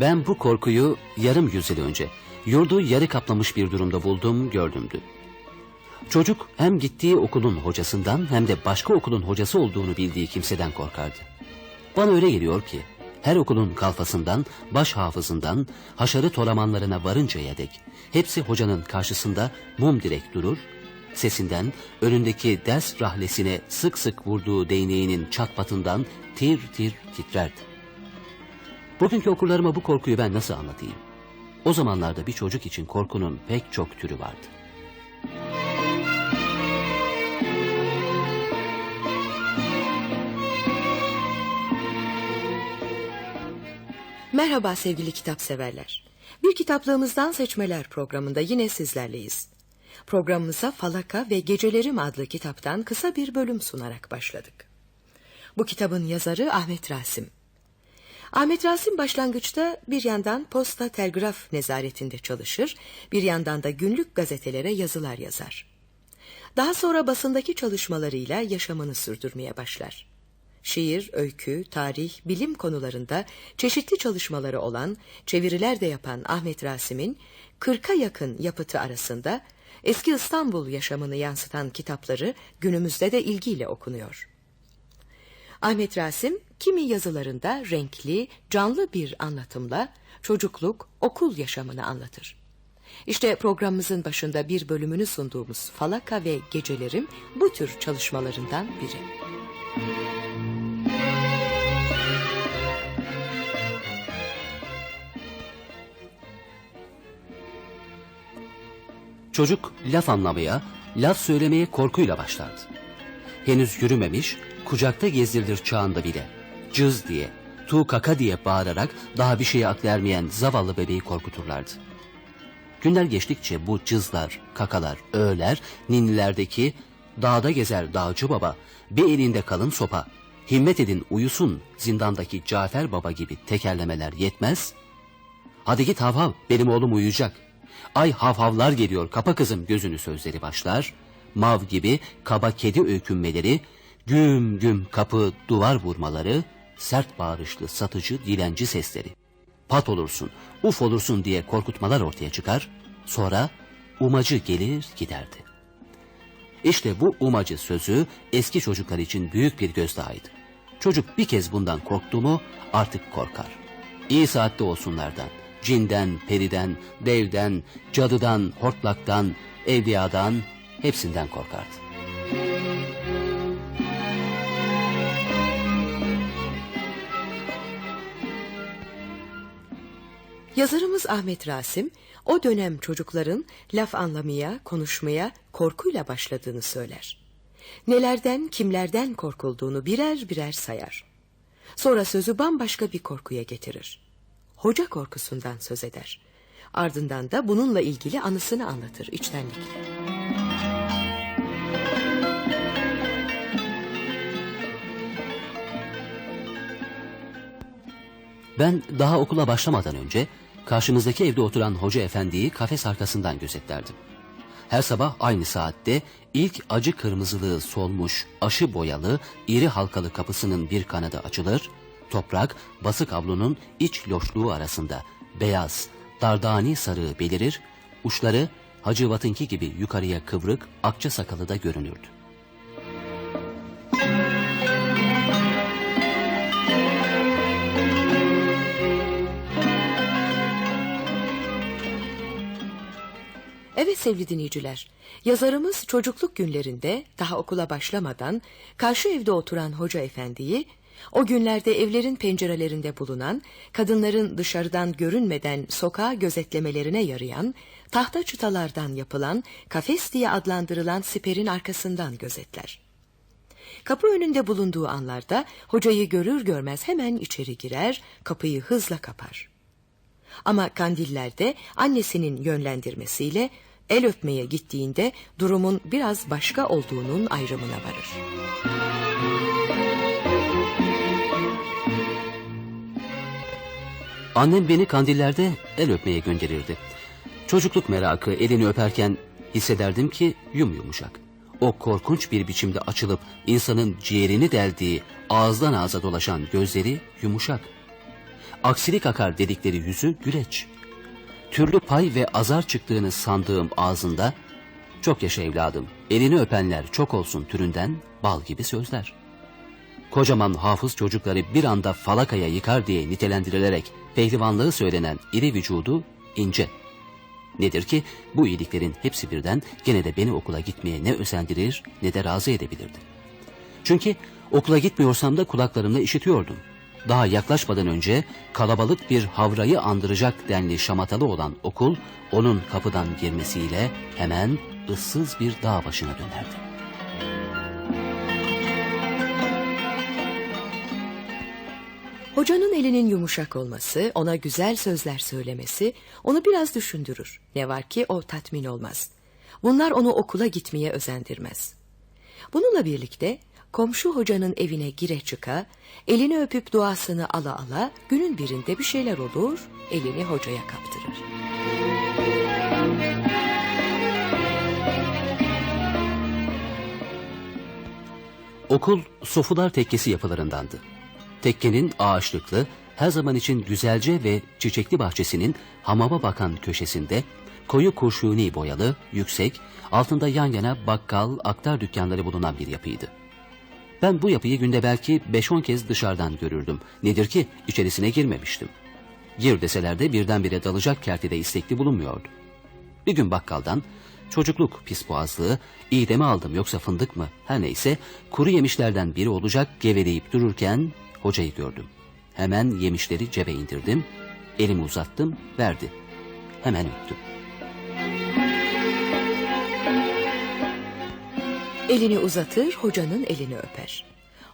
Ben bu korkuyu yarım yüzyıl önce yurdu yarı kaplamış bir durumda buldum gördümdü. Çocuk hem gittiği okulun hocasından hem de başka okulun hocası olduğunu bildiği kimseden korkardı. Bana öyle geliyor ki her okulun kalfasından, baş hafızından, haşarı toramanlarına varıncaya dek hepsi hocanın karşısında mum direk durur, sesinden önündeki ders rahlesine sık sık vurduğu değneğinin çatpatından tir tir titrerdi. Bugünkü okullarıma bu korkuyu ben nasıl anlatayım? O zamanlarda bir çocuk için korkunun pek çok türü vardı. Merhaba sevgili kitap severler. Bir kitaplığımızdan seçmeler programında yine sizlerleyiz. Programımıza Falaka ve Gecelerim adlı kitaptan kısa bir bölüm sunarak başladık. Bu kitabın yazarı Ahmet Rasim. Ahmet Rasim başlangıçta bir yandan posta telgraf nezaretinde çalışır, bir yandan da günlük gazetelere yazılar yazar. Daha sonra basındaki çalışmalarıyla yaşamını sürdürmeye başlar. Şiir, öykü, tarih, bilim konularında çeşitli çalışmaları olan, çeviriler de yapan Ahmet Rasim'in 40'a yakın yapıtı arasında eski İstanbul yaşamını yansıtan kitapları günümüzde de ilgiyle okunuyor. Ahmet Rasim kimi yazılarında renkli, canlı bir anlatımla çocukluk, okul yaşamını anlatır. İşte programımızın başında bir bölümünü sunduğumuz Falaka ve Gecelerim bu tür çalışmalarından biri. Çocuk laf anlamaya, laf söylemeye korkuyla başlardı. Henüz yürümemiş, kucakta gezdirilir çağında bile. Cız diye, tu kaka diye bağırarak daha bir şeye aklı ermeyen zavallı bebeği korkuturlardı. Günler geçtikçe bu cızlar, kakalar, öğler, ninnilerdeki dağda gezer dağcı baba, bir elinde kalın sopa, himmet edin uyusun zindandaki Cafer baba gibi tekerlemeler yetmez. Hadi git hav hav benim oğlum uyuyacak. Ay havhavlar geliyor kapa kızım gözünü sözleri başlar. Mav gibi kaba kedi öykünmeleri, güm güm kapı duvar vurmaları, sert bağırışlı satıcı dilenci sesleri. Pat olursun, uf olursun diye korkutmalar ortaya çıkar. Sonra umacı gelir giderdi. İşte bu umacı sözü eski çocuklar için büyük bir gözdağıydı. Çocuk bir kez bundan korktu mu artık korkar. İyi saatte olsunlardan, cinden, periden, devden, cadıdan, hortlaktan, evliyadan hepsinden korkardı. Yazarımız Ahmet Rasim, o dönem çocukların laf anlamaya, konuşmaya korkuyla başladığını söyler. Nelerden, kimlerden korkulduğunu birer birer sayar. Sonra sözü bambaşka bir korkuya getirir. Hoca korkusundan söz eder. Ardından da bununla ilgili anısını anlatır içtenlikle. Ben daha okula başlamadan önce karşımızdaki evde oturan hoca efendiyi kafes arkasından gözetlerdim. Her sabah aynı saatte ilk acı kırmızılığı solmuş, aşı boyalı, iri halkalı kapısının bir kanadı açılır, toprak basık avlunun iç loşluğu arasında beyaz, dardani sarığı belirir, uçları Hacı Vat'ınki gibi yukarıya kıvrık, akça sakalı da görünürdü. Evet sevgili dinleyiciler, yazarımız çocukluk günlerinde daha okula başlamadan karşı evde oturan hoca efendiyi o günlerde evlerin pencerelerinde bulunan, kadınların dışarıdan görünmeden sokağa gözetlemelerine yarayan, tahta çıtalardan yapılan kafes diye adlandırılan siperin arkasından gözetler. Kapı önünde bulunduğu anlarda hocayı görür görmez hemen içeri girer, kapıyı hızla kapar. Ama kandillerde annesinin yönlendirmesiyle el öpmeye gittiğinde durumun biraz başka olduğunun ayrımına varır. Annem beni kandillerde el öpmeye gönderirdi. Çocukluk merakı elini öperken hissederdim ki yum yumuşak. O korkunç bir biçimde açılıp insanın ciğerini deldiği ağızdan ağza dolaşan gözleri yumuşak. aksilik akar dedikleri yüzü güleç. Türlü pay ve azar çıktığını sandığım ağzında, çok yaşa evladım, elini öpenler çok olsun türünden bal gibi sözler. Kocaman hafız çocukları bir anda falakaya yıkar diye nitelendirilerek pehlivanlığı söylenen iri vücudu ince. Nedir ki bu iyiliklerin hepsi birden gene de beni okula gitmeye ne özendirir ne de razı edebilirdi. Çünkü okula gitmiyorsam da kulaklarımla işitiyordum. Daha yaklaşmadan önce kalabalık bir havrayı andıracak denli şamatalı olan okul onun kapıdan girmesiyle hemen ıssız bir dağ başına dönerdi. Hocanın elinin yumuşak olması, ona güzel sözler söylemesi onu biraz düşündürür. Ne var ki o tatmin olmaz. Bunlar onu okula gitmeye özendirmez. Bununla birlikte komşu hocanın evine gire çıka, elini öpüp duasını ala ala günün birinde bir şeyler olur, elini hocaya kaptırır. Okul Sofular Tekkesi yapılarındandı. Tekkenin ağaçlıklı, her zaman için güzelce ve çiçekli bahçesinin hamama bakan köşesinde koyu kurşuni boyalı, yüksek, altında yan yana bakkal, aktar dükkanları bulunan bir yapıydı. Ben bu yapıyı günde belki 5-10 kez dışarıdan görürdüm. Nedir ki içerisine girmemiştim. Gir deseler de birdenbire dalacak kertede istekli bulunmuyordu. Bir gün bakkaldan çocukluk pis boğazlığı, iyi de mi aldım yoksa fındık mı her neyse kuru yemişlerden biri olacak geveleyip dururken hocayı gördüm. Hemen yemişleri cebe indirdim, elimi uzattım, verdi. Hemen öptüm. Elini uzatır, hocanın elini öper.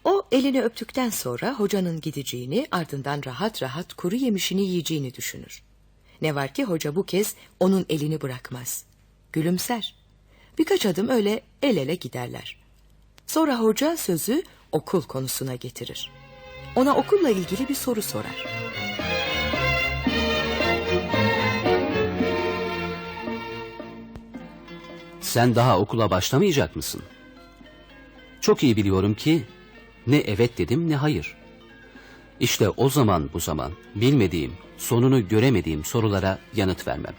O elini öptükten sonra hocanın gideceğini, ardından rahat rahat kuru yemişini yiyeceğini düşünür. Ne var ki hoca bu kez onun elini bırakmaz. Gülümser. Birkaç adım öyle el ele giderler. Sonra hoca sözü okul konusuna getirir. Ona okulla ilgili bir soru sorar. Sen daha okula başlamayacak mısın? Çok iyi biliyorum ki ne evet dedim ne hayır. İşte o zaman bu zaman bilmediğim, sonunu göremediğim sorulara yanıt vermem.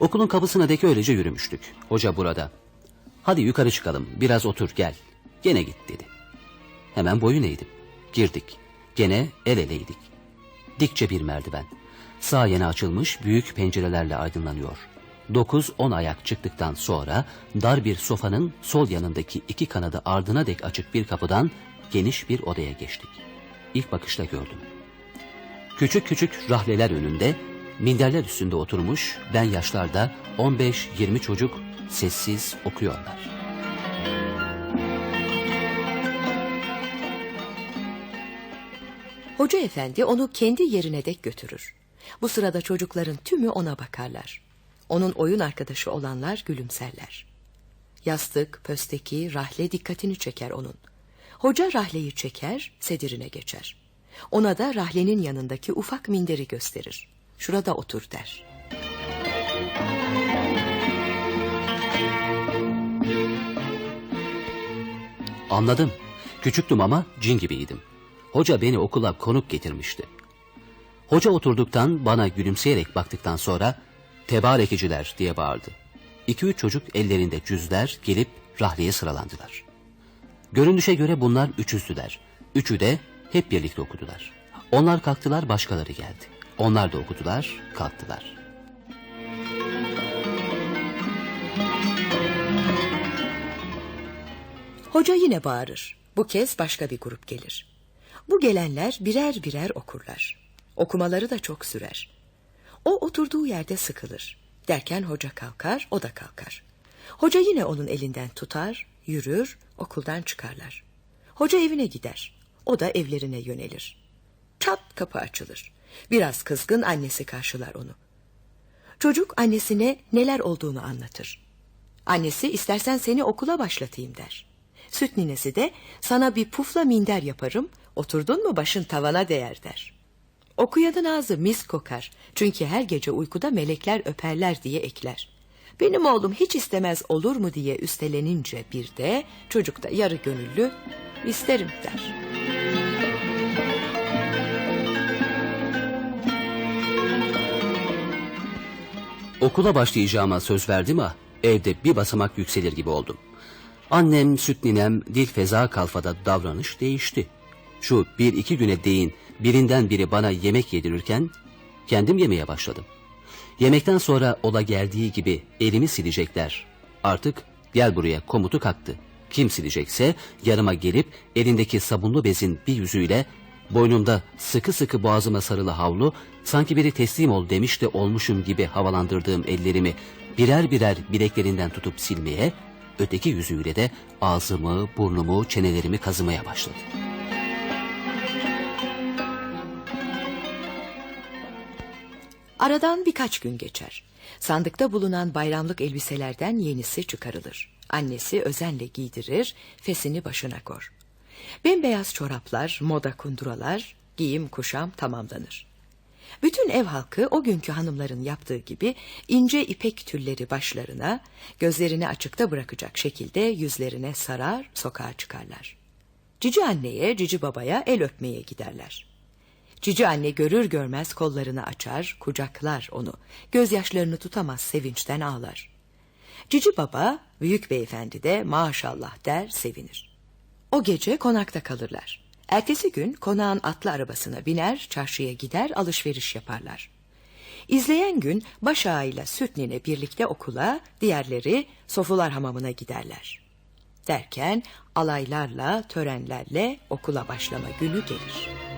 Okulun kapısına dek öylece yürümüştük. Hoca burada. Hadi yukarı çıkalım, biraz otur gel. Gene git dedi. Hemen boyun eğdim. Girdik. Gene el eleydik. Dikçe bir merdiven. Sağ yana açılmış büyük pencerelerle aydınlanıyor. 9-10 ayak çıktıktan sonra dar bir sofanın sol yanındaki iki kanadı ardına dek açık bir kapıdan geniş bir odaya geçtik. İlk bakışta gördüm. Küçük küçük rahleler önünde, minderler üstünde oturmuş, ben yaşlarda 15-20 çocuk sessiz okuyorlar. Hoca efendi onu kendi yerine dek götürür. Bu sırada çocukların tümü ona bakarlar. Onun oyun arkadaşı olanlar gülümserler. Yastık, pösteki, rahle dikkatini çeker onun. Hoca rahleyi çeker, sedirine geçer. Ona da rahlenin yanındaki ufak minderi gösterir. Şurada otur der. Anladım. Küçüktüm ama cin gibiydim. Hoca beni okula konuk getirmişti. Hoca oturduktan bana gülümseyerek baktıktan sonra tebarekiciler diye bağırdı. İki üç çocuk ellerinde cüzler gelip rahleye sıralandılar. Görünüşe göre bunlar üçüzdüler. Üçü de hep birlikte okudular. Onlar kalktılar başkaları geldi. Onlar da okudular kalktılar. Hoca yine bağırır. Bu kez başka bir grup gelir. Bu gelenler birer birer okurlar. Okumaları da çok sürer. O oturduğu yerde sıkılır. Derken hoca kalkar, o da kalkar. Hoca yine onun elinden tutar, yürür, okuldan çıkarlar. Hoca evine gider. O da evlerine yönelir. Çat kapı açılır. Biraz kızgın annesi karşılar onu. Çocuk annesine neler olduğunu anlatır. Annesi istersen seni okula başlatayım der. Süt ninesi de sana bir pufla minder yaparım, oturdun mu başın tavana değer der. Okuyanın ağzı mis kokar. Çünkü her gece uykuda melekler öperler diye ekler. Benim oğlum hiç istemez olur mu diye üstelenince bir de çocuk da yarı gönüllü isterim der. Okula başlayacağıma söz verdim ha evde bir basamak yükselir gibi oldum. Annem, süt ninem, dil feza kalfada davranış değişti. Şu bir iki güne değin birinden biri bana yemek yedirirken kendim yemeye başladım. Yemekten sonra ola geldiği gibi elimi silecekler. Artık gel buraya komutu kalktı. Kim silecekse yanıma gelip elindeki sabunlu bezin bir yüzüyle boynumda sıkı sıkı boğazıma sarılı havlu sanki biri teslim ol demiş de olmuşum gibi havalandırdığım ellerimi birer birer bileklerinden tutup silmeye, öteki yüzüyle de ağzımı, burnumu, çenelerimi kazımaya başladı. Aradan birkaç gün geçer. Sandıkta bulunan bayramlık elbiselerden yenisi çıkarılır. Annesi özenle giydirir, fesini başına kor. Bembeyaz çoraplar, moda kunduralar, giyim kuşam tamamlanır. Bütün ev halkı o günkü hanımların yaptığı gibi ince ipek tülleri başlarına, gözlerini açıkta bırakacak şekilde yüzlerine sarar, sokağa çıkarlar. Cici anneye, cici babaya el öpmeye giderler. Cici anne görür görmez kollarını açar, kucaklar onu. Gözyaşlarını tutamaz sevinçten ağlar. Cici baba, büyük beyefendi de maşallah der, sevinir. O gece konakta kalırlar. Ertesi gün konağın atlı arabasına biner, çarşıya gider, alışveriş yaparlar. İzleyen gün baş ağayla süt nine birlikte okula, diğerleri sofular hamamına giderler. Derken alaylarla, törenlerle okula başlama günü gelir.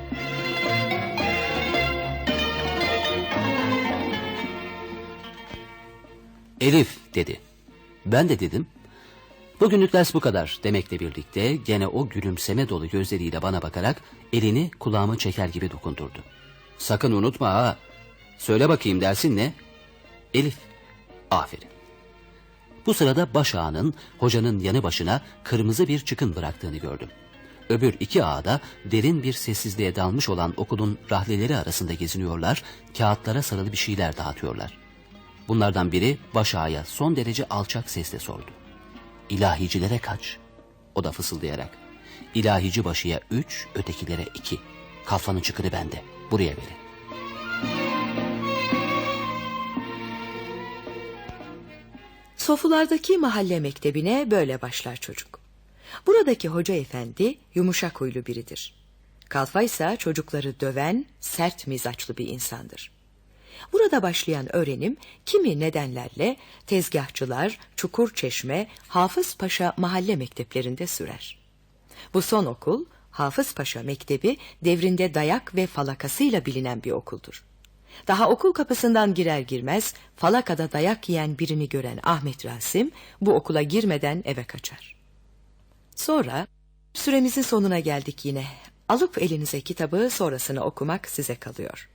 Elif dedi. Ben de dedim. Bugünlük ders bu kadar demekle birlikte gene o gülümseme dolu gözleriyle bana bakarak elini kulağımı çeker gibi dokundurdu. Sakın unutma ha. Söyle bakayım dersin ne? Elif. Aferin. Bu sırada baş ağanın hocanın yanı başına kırmızı bir çıkın bıraktığını gördüm. Öbür iki ağa da derin bir sessizliğe dalmış olan okulun rahleleri arasında geziniyorlar, kağıtlara sarılı bir şeyler dağıtıyorlar. Bunlardan biri baş ağaya son derece alçak sesle sordu. İlahicilere kaç? O da fısıldayarak. İlahici başıya üç, ötekilere iki. Kaflanın çıkını bende. Buraya verin. Sofulardaki mahalle mektebine böyle başlar çocuk. Buradaki hoca efendi yumuşak huylu biridir. Kalfa ise çocukları döven, sert mizaçlı bir insandır. Burada başlayan öğrenim kimi nedenlerle tezgahçılar, çukur çeşme, Hafız Paşa mahalle mekteplerinde sürer. Bu son okul Hafız Paşa Mektebi devrinde dayak ve falakasıyla bilinen bir okuldur. Daha okul kapısından girer girmez falakada dayak yiyen birini gören Ahmet Rasim bu okula girmeden eve kaçar. Sonra süremizin sonuna geldik yine. Alıp elinize kitabı sonrasını okumak size kalıyor.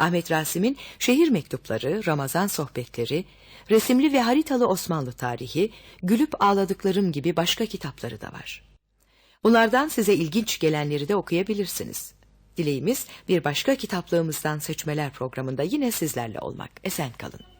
Ahmet Rasim'in şehir mektupları, Ramazan sohbetleri, resimli ve haritalı Osmanlı tarihi, gülüp ağladıklarım gibi başka kitapları da var. Bunlardan size ilginç gelenleri de okuyabilirsiniz. Dileğimiz bir başka kitaplığımızdan seçmeler programında yine sizlerle olmak. Esen kalın.